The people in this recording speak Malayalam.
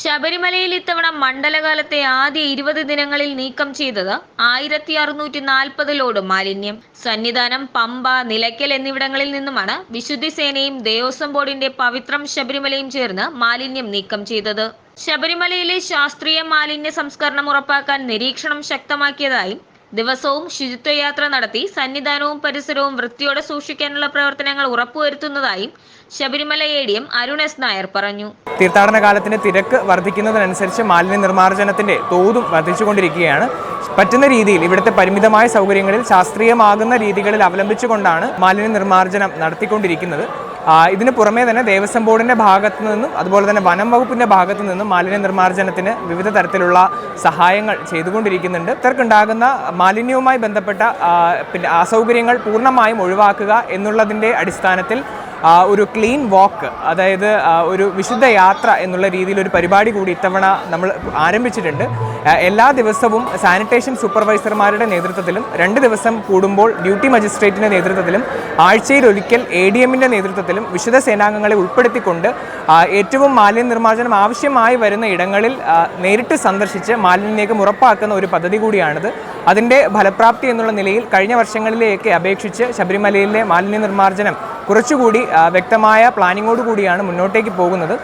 ശബരിമലയിൽ ഇത്തവണ മണ്ഡലകാലത്തെ ആദ്യ ഇരുപത് ദിനങ്ങളിൽ നീക്കം ചെയ്തത് ആയിരത്തി അറുന്നൂറ്റി നാൽപ്പത് ലോഡ് മാലിന്യം. സന്നിധാനം പമ്പ നിലയ്ക്കൽ എന്നിവിടങ്ങളിൽ നിന്നുമാണ് വിശുദ്ധി സേനയും ദേവസ്വം ബോർഡിന്റെ പവിത്രം ശബരിമലയും ചേർന്ന് മാലിന്യം നീക്കം ചെയ്തത്. ശബരിമലയിലെ ശാസ്ത്രീയ മാലിന്യ സംസ്കരണം ഉറപ്പാക്കാൻ നിരീക്ഷണം ശക്തമാക്കിയതായും ദിവസവും ശുചിത്വയാത്ര നടത്തി സന്നിധാനവും പരിസരവും വൃത്തിയോടെ സൂക്ഷിക്കാനുള്ള പ്രവർത്തനങ്ങൾ ഉറപ്പുവരുത്തുന്നതായും Sabarimala A D M Arun S Nair പറഞ്ഞു. തീർത്ഥാടന കാലത്തിന്റെ തിരക്ക് വർദ്ധിക്കുന്നതിനനുസരിച്ച് മാലിന്യ നിർമ്മാർജനത്തിന്റെ തോതും വർദ്ധിച്ചുകൊണ്ടിരിക്കുകയാണ്. പറ്റുന്ന രീതിയിൽ ഇവിടുത്തെ പരിമിതമായ സൗകര്യങ്ങളിൽ ശാസ്ത്രീയമാകുന്ന രീതികളിൽ അവലംബിച്ചുകൊണ്ടാണ് മാലിന്യ നിർമ്മാർജനം നടത്തിക്കൊണ്ടിരിക്കുന്നത്. ഇതിന് പുറമേ തന്നെ ദേവസ്വം ബോർഡിന്റെ ഭാഗത്തു നിന്നും അതുപോലെ തന്നെ വനം വകുപ്പിന്റെ ഭാഗത്തു നിന്നും മാലിന്യ നിർമ്മാർജനത്തിന് വിവിധ തരത്തിലുള്ള സഹായങ്ങൾ ചെയ്തുകൊണ്ടിരിക്കുന്നുണ്ട്. ഇത്തർക്കുണ്ടാകുന്ന മാലിന്യവുമായി ബന്ധപ്പെട്ട പിന്നെ അസൗകര്യങ്ങൾ പൂർണമായും ഒഴിവാക്കുക എന്നുള്ളതിന്റെ അടിസ്ഥാനത്തിൽ ഒരു ക്ലീൻ വാക്ക് അതായത് ഒരു വിശുദ്ധ യാത്ര എന്നുള്ള രീതിയിൽ ഒരു പരിപാടി കൂടി ഇത്തവണ നമ്മൾ ആരംഭിച്ചിട്ടുണ്ട്. എല്ലാ ദിവസവും സാനിറ്റേഷൻ സൂപ്പർവൈസർമാരുടെ നേതൃത്വത്തിലും രണ്ട് ദിവസം കൂടുമ്പോൾ ഡ്യൂട്ടി മജിസ്ട്രേറ്റിന്റെ നേതൃത്വത്തിലും ആഴ്ചയിൽ ഒരിക്കൽ എ ഡി എമ്മിന്റെ നേതൃത്വത്തിലും വിശുദ്ധ സേനാംഗങ്ങളെ ഉൾപ്പെടുത്തിക്കൊണ്ട് ഏറ്റവും മാലിന്യ നിർമ്മാർജനം ആവശ്യമായി വരുന്ന ഇടങ്ങളിൽ നേരിട്ട് സന്ദർശിച്ച് മാലിന്യ നീക്കം ഉറപ്പാക്കുന്ന ഒരു പദ്ധതി കൂടിയാണിത്. അതിന്റെ ഫലപ്രാപ്തി എന്നുള്ള നിലയിൽ കഴിഞ്ഞ വർഷങ്ങളിലെയൊക്കെ അപേക്ഷിച്ച് ശബരിമലയിലെ മാലിന്യ നിർമ്മാർജനം കുറച്ചുകൂടി വ്യക്തമായ പ്ലാനിങ്ങോട് കൂടിയാണ് മുന്നോട്ടേക്ക് പോകുന്നത്.